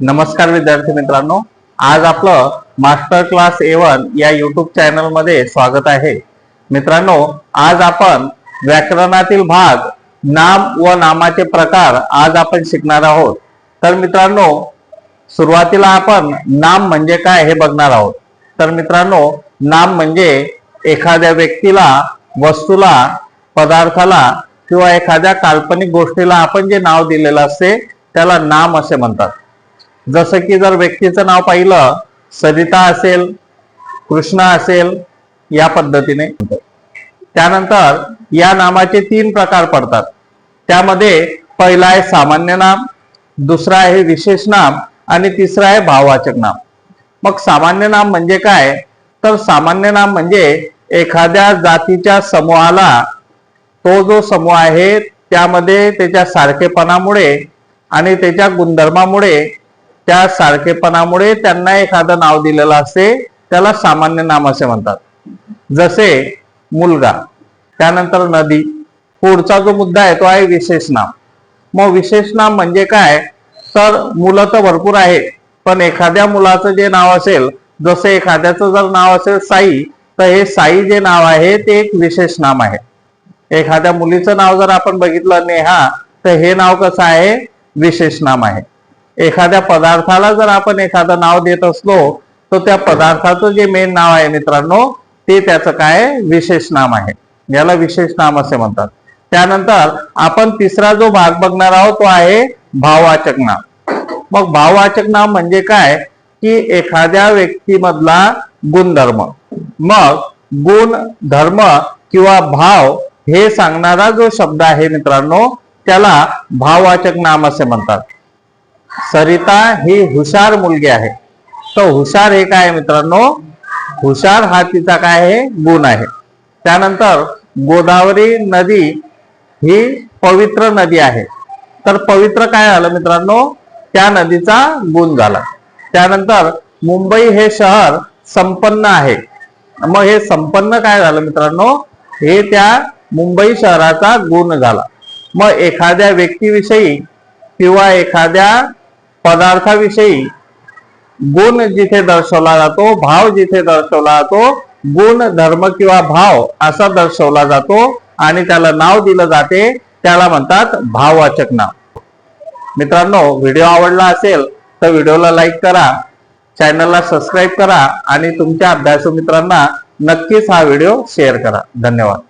नमस्कार विद्यार्थी मित्रांनो. आज आपलं मास्टर क्लास एवन या युट्यूब चॅनलमध्ये स्वागत आहे. मित्रांनो आज आपण व्याकरणातील भाग नाम व नामाचे प्रकार आज आपण शिकणार आहोत. तर मित्रांनो सुरुवातीला आपण नाम म्हणजे काय हे बघणार आहोत. तर मित्रांनो नाम म्हणजे एखाद्या व्यक्तीला वस्तूला पदार्थाला किंवा एखाद्या काल्पनिक गोष्टीला आपण जे नाव दिलेलं असते त्याला नाम असे म्हणतात. जसं की जर व्यक्तीचं नाव पाहिलं सरिता असेल कृष्णा असेल या पद्धतीने. त्यानंतर या नामाचे तीन प्रकार पडतात. त्यामध्ये पहिला आहे सामान्य नाम दुसरा आहे विशेष नाम आणि तिसरा आहे भाववाचक नाम. मग सामान्य नाम म्हणजे काय? तर सामान्य नाम म्हणजे एखाद्या जातीच्या समूहाला तो जो समूह आहे त्यामध्ये त्याच्या सारखेपणामुळे आणि त्याच्या गुणधर्मामुळे त्या सारखेपणामुळे त्यांना एखादं नाव दिलेलं असते त्याला सामान्य नाम असे म्हणतात. जसे मुलगा त्यानंतर नदी. पुढचा जो मुद्दा आहे तो आहे विशेष नाम. मग विशेष नाम म्हणजे काय? तर मुलं तर भरपूर आहेत पण एखाद्या मुलाचं जे नाव असेल जसे एखाद्याचं जर नाव असेल साई तर हे साई जे नाव आहे ते एक विशेष नाम आहे. एखाद्या मुलीचं नाव जर आपण बघितलं नेहा तर हे नाव कसं आहे? विशेष नाम आहे. एखाद्या पदार्थाला जर आपण एखादं नाव देत असलो तर त्या पदार्थाचं जे मेन नाव आहे मित्रांनो ते त्याचं काय? विशेष नाम आहे. याला विशेष नाम असे म्हणतात. त्यानंतर आपण तिसरा जो भाग बघणार आहोत तो आहे भाववाचक नाम. मग भाववाचक नाम म्हणजे काय? की एखाद्या व्यक्तीमधला गुणधर्म. मग गुण धर्म किंवा भाव हे सांगणारा जो शब्द आहे मित्रांनो त्याला भाववाचक नाम असे म्हणतात. सरिता ही हुशार मुलगी आहे. तर हुशार हे काय आहे मित्रांनो. हुशार हा तिचा काय आहे? गुण आहे. त्यानंतर गोदावरी नदी ही पवित्र नदी आहे. तर पवित्र काय झालं मित्रांनो? त्या नदीचा गुण झाला. त्यानंतर मुंबई हे शहर संपन्न आहे. मग हे संपन्न काय झालं मित्रांनो? हे त्या मुंबई शहराचा गुण झाला. मग एखाद्या व्यक्तीविषयी किंवा एखाद्या पदार्थाविषयी गुण जिथे दर्शवला जातो भाव जिथे दर्शवला जातो गुण धर्म किंवा भाव असा दर्शवला जातो आणि त्याला नाव दिलं जाते त्याला म्हणतात भाववाचक नाव. मित्रांनो व्हिडिओ आवडला असेल तर व्हिडिओला लाईक करा चॅनलला सबस्क्राईब करा आणि तुमच्या अभ्यासू मित्रांना नक्कीच हा व्हिडिओ शेअर करा. धन्यवाद.